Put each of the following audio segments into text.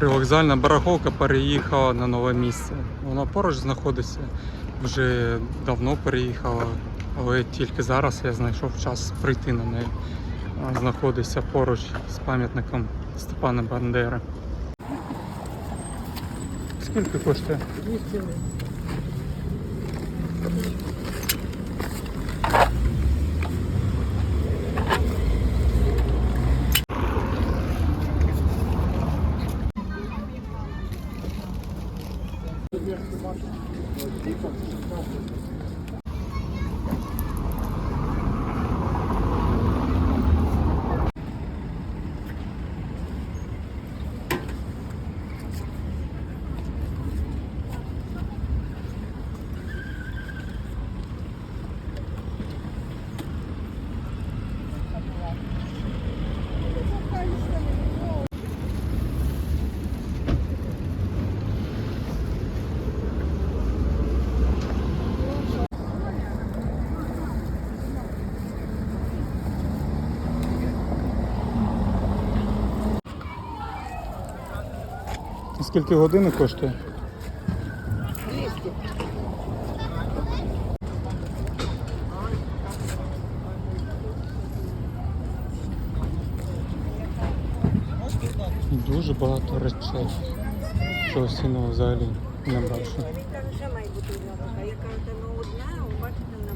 Привокзальна барахолка переїхала на нове місце. Вона поруч знаходиться, вже давно переїхала, але тільки зараз я знайшов час прийти на неї. Знаходиться поруч з пам'ятником Степана Бандери. Скільки коштує? 200 гривень. Скільки години коштує? 200. Дуже багато речей. Чогось іного взагалі не бачу. Він каже, що має бути запах. Я кажу, та ну одна, а бачите, на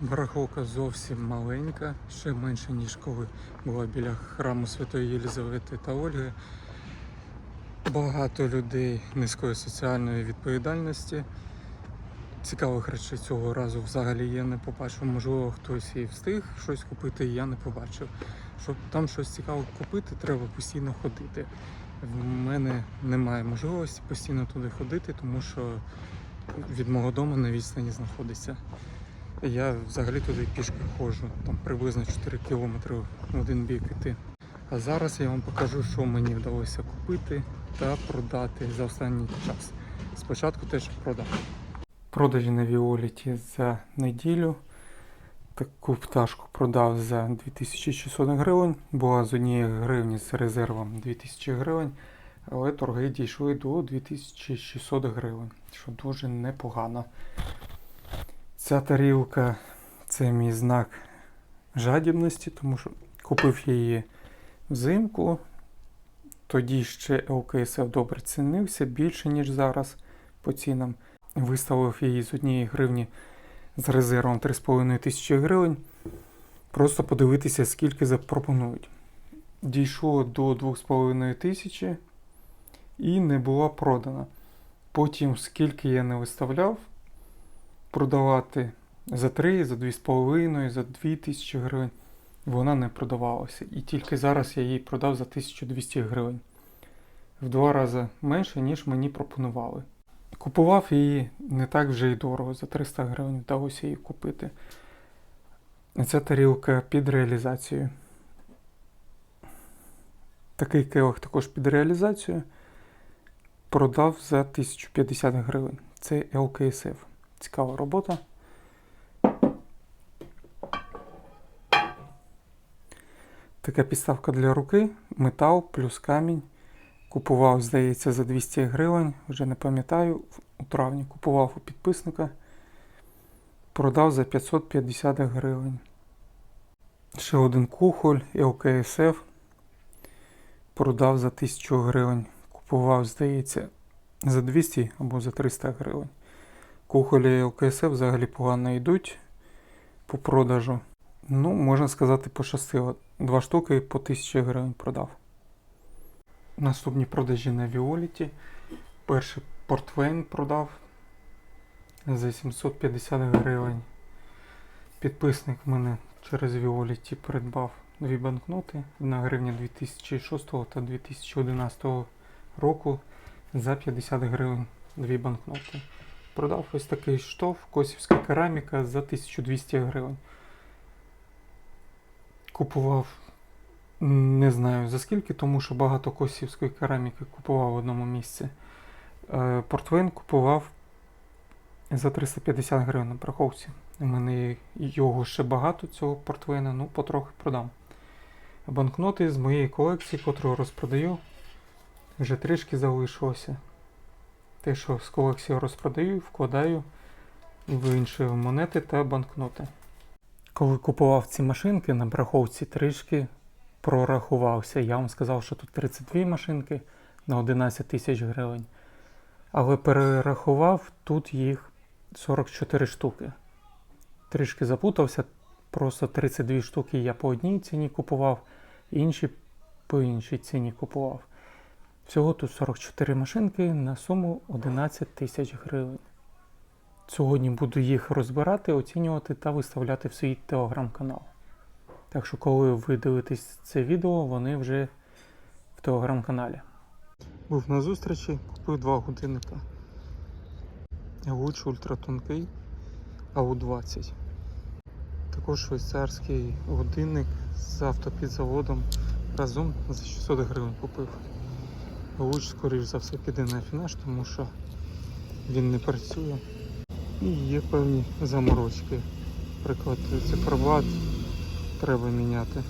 Барахолка зовсім маленька, ще менше, ніж коли була біля храму Святої Єлізавети та Ольги. Багато людей низької соціальної відповідальності. Цікавих речей цього разу взагалі я не побачив. Можливо, хтось і встиг щось купити, і я не побачив. Щоб там щось цікаве купити, треба постійно ходити. В мене немає можливості постійно туди ходити, тому що від мого дому на відстані знаходиться. Я взагалі туди пішки ходжу, там приблизно 4 кілометри в один бік іти. А зараз я вам покажу, що мені вдалося купити та продати за останній час. Спочатку теж продав. Продажі на Віоліті за неділю. Таку пташку продав за 2600 гривень. Була з однієї гривні з резервом 2000 гривень, але торги дійшли до 2600 гривень, що дуже непогано. Ця тарілка це мій знак жадібності, тому що купив я її взимку. Тоді ще ЛКСФ добре цінився більше, ніж зараз по цінам. Виставив її з однієї гривні з резервом 3,5 тисячі гривень. Просто подивитися, скільки запропонують. Дійшло до 2,5 тисячі і не була продана. Потім, скільки я не виставляв, продавати за 3, за 2,5, за 2 тисячі гривень, вона не продавалася. І тільки зараз я її продав за 1200 гривень. В два рази менше, ніж мені пропонували. Купував її не так вже й дорого, за 300 гривень вдалося її купити. Ця тарілка під реалізацією. Такий келих також під реалізацію. Продав за 1050 гривень. Це ЛКСФ. Цікава робота. Така підставка для руки, метал плюс камінь. Купував, здається, за 200 гривень, вже не пам'ятаю. У травні купував у підписника. Продав за 550 гривень. Ще один кухоль ЛКСФ. Продав за 1000 гривень. Купував, здається, за 200 або за 300 гривень. Кухолі ЛКСФ взагалі погано йдуть по продажу. Ну, можна сказати, пощастило. Два штуки по 1000 гривень продав. Наступні продажі на Віоліті. Перший портвейн продав за 750 гривень. Підписник в мене через Віоліті придбав дві банкноти на гривні 2006 та 2011 року за 50 гривень дві банкноти. Продав ось такий штоф, косівська кераміка за 1200 гривень. Купував не знаю за скільки, тому що багато косівської кераміки купував в одному місці. Е, Портвейн купував за 350 гривень на парковці. У мене його ще багато, цього портвейна, ну потрохи продам. Банкноти з моєї колекції, котру розпродаю, вже трішки залишилося. Те, що з колекції розпродаю, вкладаю в інші монети та банкноти. Коли купував ці машинки на браховці, трішки прорахувався. Я вам сказав, що тут 32 машинки на 11 тисяч гривень. Але перерахував тут їх 44 штуки. Трішки запутався, просто 32 штуки я по одній ціні купував, інші по іншій ціні купував. Всього тут 44 машинки на суму 11 тисяч гривень. Сьогодні буду їх розбирати, оцінювати та виставляти в свій телеграм-канал. Так що, коли ви дивитесь це відео, вони вже в телеграм-каналі. Був на зустрічі, купив два годинника. Луч ультратонкий АУ-20. Також швейцарський годинник з автопідзаводом разом за 600 гривень купив. Луч, скоріш за все, піде на фінаш, тому що він не працює. І є певні заморочки. Наприклад, циферблат треба міняти.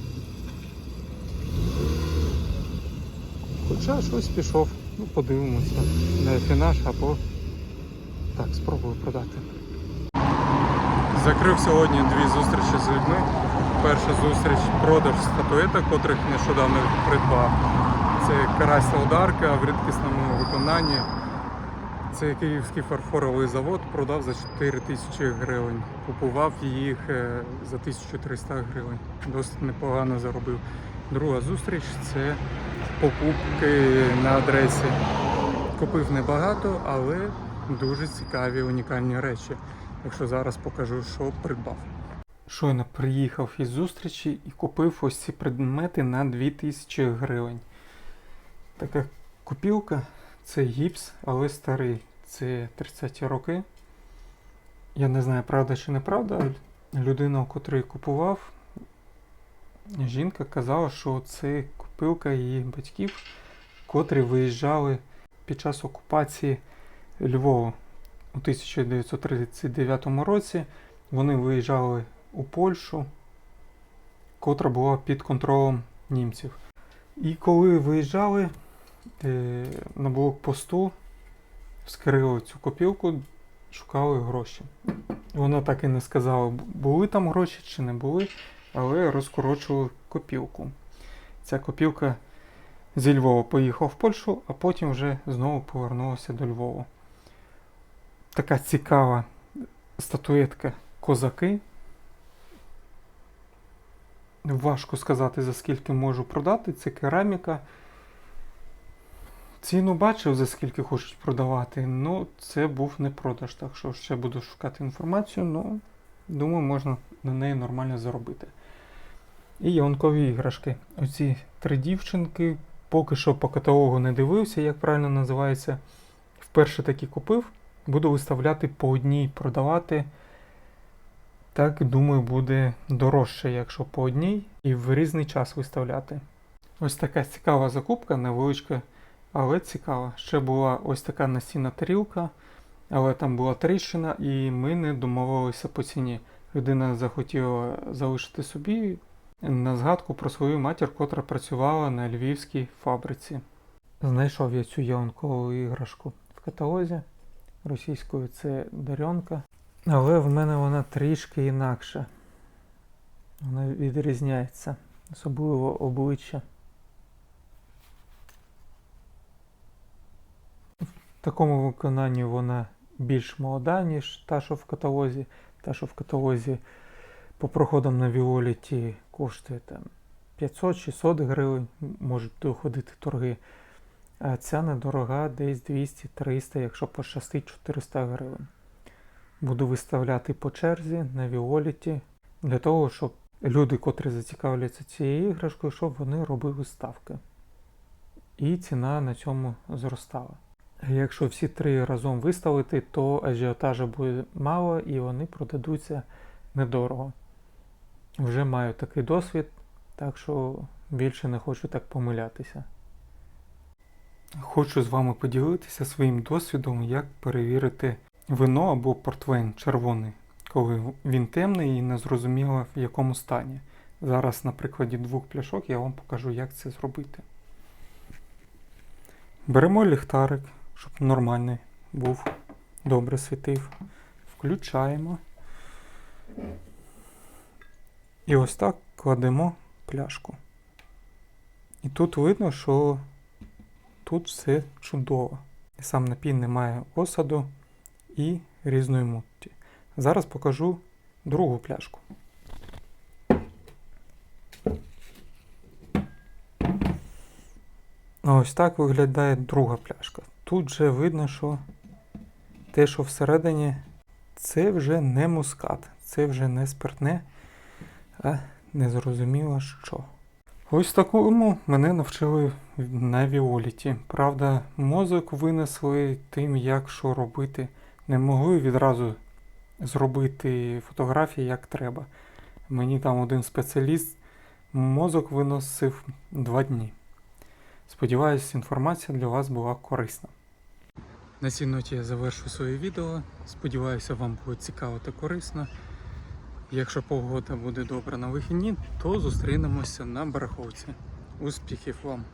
Хоча щось пішов, ну подивимося. На фінаш або так, спробую продати. Закрив сьогодні дві зустрічі з людьми. Перша зустріч продаж статуеток, котрих нещодавно придбав. Це карась ударка в рідкісному виконанні. Це київський фарфоровий завод продав за 4 тисячі гривень. Купував їх е, за 1300 гривень. Досить непогано заробив. Друга зустріч це покупки на адресі. Купив небагато, але дуже цікаві унікальні речі. Якщо зараз покажу, що придбав. Щойно приїхав із зустрічі і купив ось ці предмети на 2000 гривень. Така купілка це гіпс, але старий. Це 30-ті роки. Я не знаю, правда чи неправда. Людина, у котрий купував, жінка казала, що це купилка її батьків, котрі виїжджали під час окупації Львова у 1939 році. Вони виїжджали у Польщу, котра була під контролем німців. І коли виїжджали на блокпосту, вскрили цю копілку, шукали гроші. Вона так і не сказала, були там гроші чи не були, але розкорочували копілку. Ця копілка зі Львова поїхала в Польщу, а потім вже знову повернулася до Львова. Така цікава статуетка козаки. Важко сказати, за скільки можу продати. Це кераміка. Ціну бачив, за скільки хочуть продавати, ну це був не продаж, так що ще буду шукати інформацію, ну думаю, можна на неї нормально заробити. І ялинкові іграшки. Оці три дівчинки, поки що по каталогу не дивився, як правильно називається. Вперше такі купив. Буду виставляти по одній продавати. Так, думаю, буде дорожче, якщо по одній, і в різний час виставляти. Ось така цікава закупка, невеличка, але цікава. Ще була ось така настінна тарілка, але там була тріщина, і ми не домовилися по ціні. Людина захотіла залишити собі на згадку про свою матір, котра працювала на львівській фабриці. Знайшов я цю ялинкову іграшку в каталозі. Російською це Дарьонка. Але в мене вона трішки інакша. Вона відрізняється, особливо обличчя. В такому виконанні вона більш молода, ніж та, що в каталозі. Та, що в каталозі по проходам на Віоліті коштує там 500-600 гривень, можуть доходити торги. А ця недорога десь 200-300, якщо пощастить 400 гривень. Буду виставляти по черзі на Віоліті для того, щоб люди, котрі зацікавляться цією іграшкою, щоб вони робили ставки. І ціна на цьому зростала. Якщо всі три разом виставити, то ажіотажу буде мало і вони продадуться недорого. Вже маю такий досвід, так що більше не хочу так помилятися. Хочу з вами поділитися своїм досвідом, як перевірити вино або портвейн червоний, коли він темний і не зрозуміло в якому стані. Зараз на прикладі двох пляшок я вам покажу, як це зробити. Беремо ліхтарик, щоб нормальний був, добре світив. Включаємо. І ось так кладемо пляшку. І тут видно, що тут все чудово. І сам напій не має осаду і різної мутті. Зараз покажу другу пляшку. Ось так виглядає друга пляшка. Тут же видно, що те, що всередині, це вже не мускат, це вже не спиртне, а незрозуміло що. Ось такому мене навчили на Віоліті. Правда, мозок винесли тим, як що робити. Не могли відразу зробити фотографії як треба. Мені там один спеціаліст мозок виносив два дні. Сподіваюсь, інформація для вас була корисна. На цій ноті я завершу своє відео. Сподіваюся, вам було цікаво та корисно. Якщо погода буде добра на вихідні, то зустрінемося на бараховці. Успіхів вам!